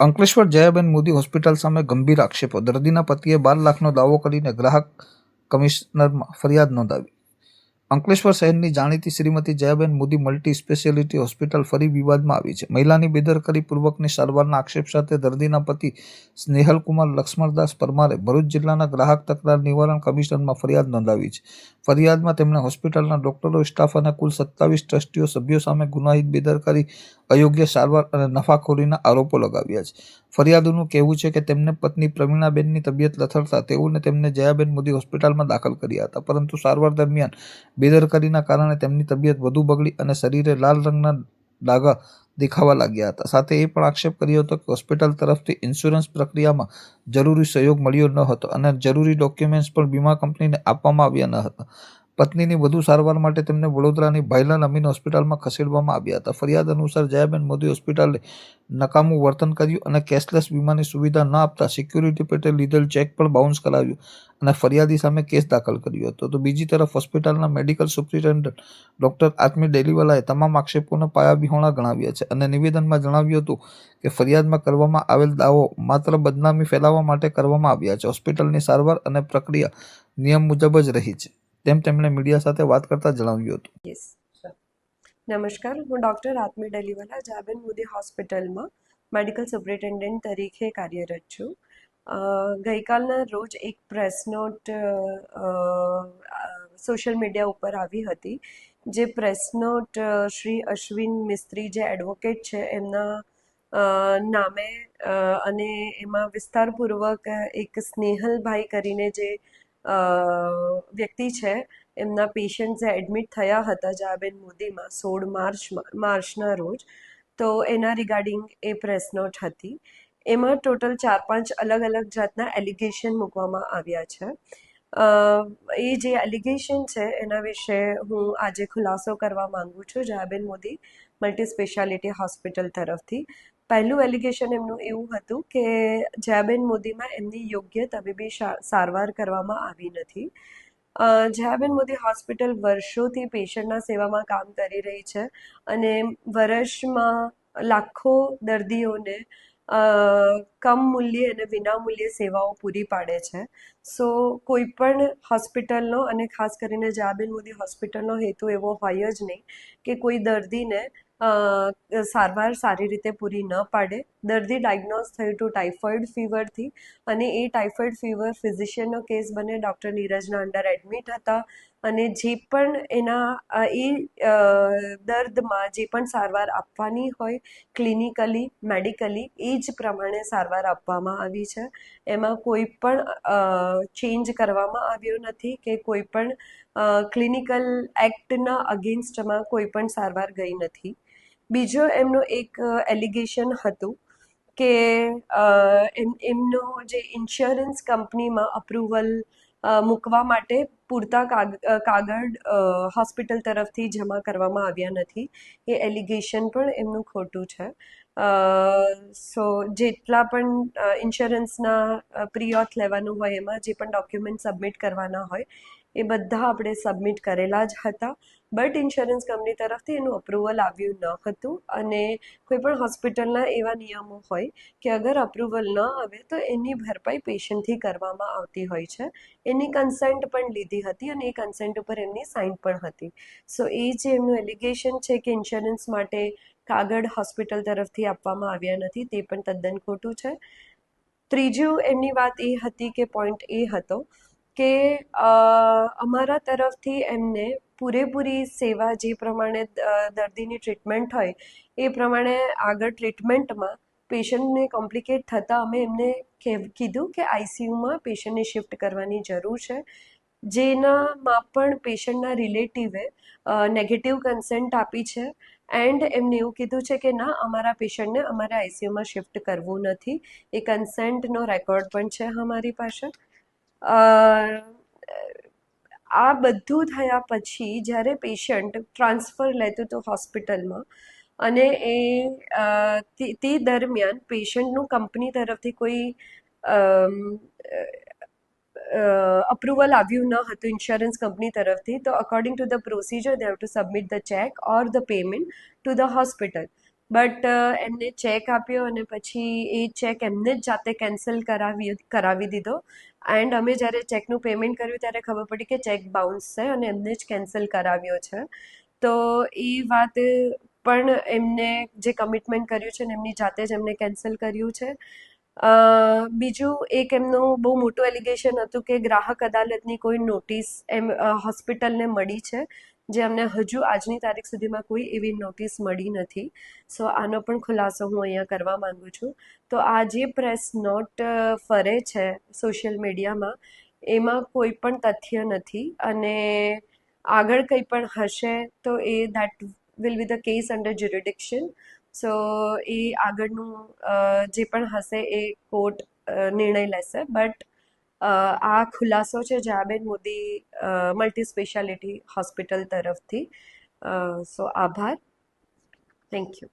Ankleshwar Jayaben Modi hospital સામે ગંભીર આક્ષેપો. દર્દીના પતિએ બાર લાખનો દાવો કરીને ગ્રાહક કમિશનરમાં ફરિયાદ નોંધાવી. અંકલેશ્વર શહેરની જાણીતી Shrimati Jayaben Modi multi speciality hospital ફરી વિવાદમાં આવી છે. મહિલાની બેદરકારી પૂર્વકની સારવારના આક્ષેપ સાથે દર્દીના પતિ સ્નેહલકુમાર લક્ષ્મણદાસ પરમારે ભરૂચ જિલ્લાના ગ્રાહક તકરાર નિવારણ કમિશનમાં ફરિયાદ નોંધાવી છે. ફરિયાદમાં તેમણે હોસ્પિટલના ડોક્ટરો, સ્ટાફ અને કુલ સત્તાવીસ ટ્રસ્ટીઓ સભ્યો સામે ગુનાહિત બેદરકારી, અયોગ્ય સારવાર અને નફાખોરીના આરોપો લગાવ્યા છે. ફરિયાદોનું કહેવું છે કે તેમને પત્ની પ્રવીણાબેનની તબિયત લથડતા તેઓને તેમને જયાબેન મોદી હોસ્પિટલમાં દાખલ કર્યા હતા, પરંતુ સારવાર દરમિયાન બેદરકારીના કારણે તેમની તબિયત વધુ બગડી અને શરીરે લાલ રંગના ડાઘા દેખાવા લાગ્યા હતા. સાથે એ પણ આક્ષેપ કર્યો હતો કે હોસ્પિટલ તરફથી ઇન્સ્યોરન્સ પ્રક્રિયામાં જરૂરી સહયોગ મળ્યો ન હતો અને જરૂરી ડોક્યુમેન્ટ્સ પણ વીમા કંપનીને આપવામાં આવ્યા ન હતા. પત્નીની વધુ સારવાર માટે તેમને વડોદરાની ભાઈલાલ અમીન હોસ્પિટલમાં ખસેડવામાં આવ્યા હતા. ફરિયાદ અનુસાર જયાબેન મોદી હોસ્પિટલે નકામું વર્તન કર્યું અને કેશલેસ વીમાની સુવિધા ન આપતા સિક્યુરિટી પેટે લીધેલ ચેક પણ બાઉન્સ કરાવ્યું અને ફરિયાદી સામે કેસ દાખલ કર્યો હતો. તો બીજી તરફ હોસ્પિટલના મેડિકલ સુપ્રિન્ટેન્ડન્ટ ડોક્ટર આત્મી ડેલીવાલાએ તમામ આક્ષેપોને પાયાવિહોણા ગણાવ્યા છે અને નિવેદનમાં જણાવ્યું હતું કે ફરિયાદમાં કરવામાં આવેલ દાવો માત્ર બદનામી ફેલાવવા માટે કરવામાં આવ્યા છે. હોસ્પિટલની સારવાર અને પ્રક્રિયા નિયમ મુજબ જ રહી છે. તેમ તેમણે મીડિયા સાથે વાત કરતા જણાવ્યું હતું. યસ નમસ્કાર, હું ડૉક્ટર આત્મી ડેલીવાલા જાબેન મોદી હોસ્પિટલમાં મેડિકલ સુપરિન્ટેન્ડન્ટ તરીકે કાર્યરત છું. ગઈકાલના રોજ એક પ્રેસ નોટ સોશિયલ મીડિયા ઉપર આવી હતી, જે પ્રેસ નોટ શ્રી અશ્વિન મિસ્ત્રી જે એડવોકેટ છે, એમના નામે અને એમાં વિસ્તારપૂર્વક એક સ્નેહલભાઈ કરીને જે વ્યક્તિ છે, એમના પેશન્ટ એડમિટ થયા હતા જાબેન મોદીમાં સોળ માર્ચમાં માર્ચના રોજ. તો એના રિગાર્ડિંગ એ પ્રેસ નોટ હતી. એમાં ટોટલ ચાર પાંચ અલગ અલગ જાતના એલિગેશન મૂકવામાં આવ્યા છે. એ જે એલિગેશન છે, એના વિશે હું આજે ખુલાસો કરવા માંગુ છું Jayaben Modi multi speciality hospital તરફથી. પહેલું એલિગેશન એમનું એવું હતું કે જયાબેન મોદીમાં એમની યોગ્ય તબીબી સારવાર કરવામાં આવી નથી. જયાબેન મોદી હોસ્પિટલ વર્ષોથી પેશન્ટના સેવામાં કામ કરી રહી છે અને વર્ષમાં લાખો દર્દીઓને કમ મૂલ્યે અને વિનામૂલ્યે સેવાઓ પૂરી પાડે છે. સો, કોઈ પણ હોસ્પિટલનો અને ખાસ કરીને જયાબેન મોદી હોસ્પિટલનો હેતુ એવો હોય જ નહીં કે કોઈ દર્દીને સારવાર સારી રીતે પૂરી ન પાડે. દર્દી ડાયગ્નોઝ થયું હતું ટાઇફોઇડ ફીવરથી અને એ ટાઇફોઇડ ફીવર ફિઝિશિયનનો કેસ બને. ડૉક્ટર નીરજના અંડર એડમિટ હતા અને જે પણ એના એ દર્દમાં જે પણ સારવાર આપવાની હોય, ક્લિનિકલી, મેડિકલી, એ જ પ્રમાણે સારવાર આપવામાં આવી છે. એમાં કોઈ પણ ચેન્જ કરવામાં આવ્યો નથી કે કોઈ પણ ક્લિનિકલ એક્ટના અગેન્સ્ટમાં કોઈ પણ સારવાર ગઈ નથી. બીજો એમનો એક એલિગેશન હતું કે એમ, એમનો જે ઇન્સ્યોરન્સ કંપનીમાં અપ્રુવલ મૂકવા માટે પૂરતા કાગ કાગળ હોસ્પિટલ તરફથી જમા કરવામાં આવ્યા નથી. એ એલિગેશન પણ એમનું ખોટું છે. સો જેટલા પણ ઇન્સ્યોરન્સના પ્રી ઓથ લેવાનું હોય એમાં જે પણ ડોક્યુમેન્ટ સબમિટ કરવાના હોય એ બધા આપણે સબમિટ કરેલા જ હતા. બટ ઇન્સ્યોરન્સ કંપની તરફથી એનું અપ્રુવલ આવ્યું ન હતું અને કોઈ પણ હોસ્પિટલના એવા નિયમો હોય કે અગર અપ્રુવલ ન આવે તો એની ભરપાઈ પેશન્ટથી કરવામાં આવતી હોય છે. એની કન્સેન્ટ પણ લીધી હતી અને એ કન્સેન્ટ ઉપર એમની સાઇન પણ હતી. સો એ જે એમનું એલિગેશન છે કે ઇન્સ્યોરન્સ માટે કાગળ હોસ્પિટલ તરફથી આપવામાં આવ્યા નથી, તે પણ તદ્દન ખોટું છે. ત્રીજું એમની વાત એ હતી કે પોઈન્ટ એ હતો કે અમારા તરફથી એમને પૂરેપૂરી સેવા જે પ્રમાણે દર્દીની ટ્રીટમેન્ટ હોય, એ પ્રમાણે આગળ ટ્રીટમેન્ટમાં પેશન્ટને કોમ્પ્લિકેટ થતાં અમે એમને કીધું કે આઈસીયુમાં પેશન્ટને શિફ્ટ કરવાની જરૂર છે. જેનામાં પણ પેશન્ટના રિલેટિવે નેગેટિવ કન્સેન્ટ આપી છે એન્ડ એમને એવું કીધું છે કે, ના, અમારા પેશન્ટને અમારે આઈસીયુમાં શિફ્ટ કરવું નથી. એ કન્સેન્ટનો રેકોર્ડ પણ છે અમારી પાસે. આ બધું થયા પછી જ્યારે પેશન્ટ ટ્રાન્સફર લેતું હતું હોસ્પિટલમાં અને એ તે દરમિયાન પેશન્ટનું કંપની તરફથી કોઈ અપ્રુવલ આવ્યું ન હતું ઇન્સ્યોરન્સ કંપની તરફથી, તો according to the procedure they have to submit the cheque or the payment to the hospital but એમને ચેક આપ્યો અને પછી એ ચેક એમને જ જાતે કેન્સલ કરાવી કરાવી દીધો. એન્ડ અમે જ્યારે ચેકનું પેમેન્ટ કર્યું ત્યારે ખબર પડી કે ચેક બાઉન્સ છે અને એમને જ કેન્સલ કરાવ્યો છે. તો એ વાત પણ એમને જે કમિટમેન્ટ કર્યું છે ને એમની જાતે જ એમને કેન્સલ કર્યું છે. બીજું એક એમનું બહુ મોટું એલિગેશન હતું કે ગ્રાહક અદાલતની કોઈ નોટિસ એમ હોસ્પિટલને મળી છે. જે અમને હજુ આજની તારીખ સુધીમાં કોઈ એવી નોટિસ મળી નથી. સો આનો પણ ખુલાસો હું અહીંયા કરવા માંગુ છું. તો આ જે પ્રેસ નોટ ફરે છે સોશિયલ મીડિયામાં એમાં કોઈ પણ તથ્ય નથી અને આગળ કંઈ પણ હશે તો એ that will be the case under jurisdiction so એ આગળનું જે પણ હશે એ કોર્ટ નિર્ણય લેશે. બટ આ ખુલાસો છે Jayaben Modi multi speciality hospital તરફથી. સો આભાર. Thank you